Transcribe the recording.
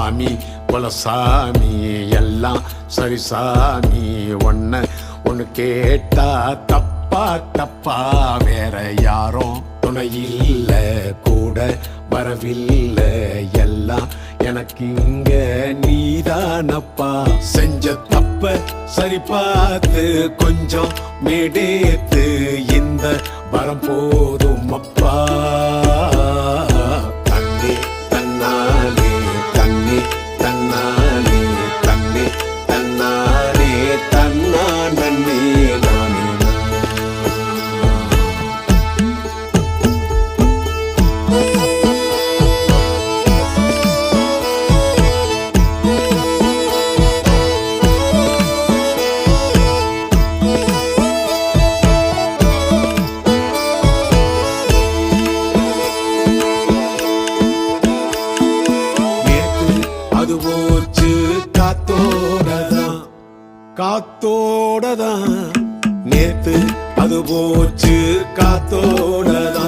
சாமி குலசாமி எல்லாம் சரி சாமி. ஒன்ன ஒன்னு கேட்டா தப்பா தப்பா. வேற யாரும் துணை இல்லை கூட வரவில்லை. எல்லாம் எனக்கு இங்க நீதானப்பா. செஞ்ச தப்ப சரி பார்த்து கொஞ்சம் மேடேத்து. இந்த வரம் போதும் போச்சு காத்தோடதான். காத்தோடதான். நேத்து அது போச்சு காத்தோடதான்.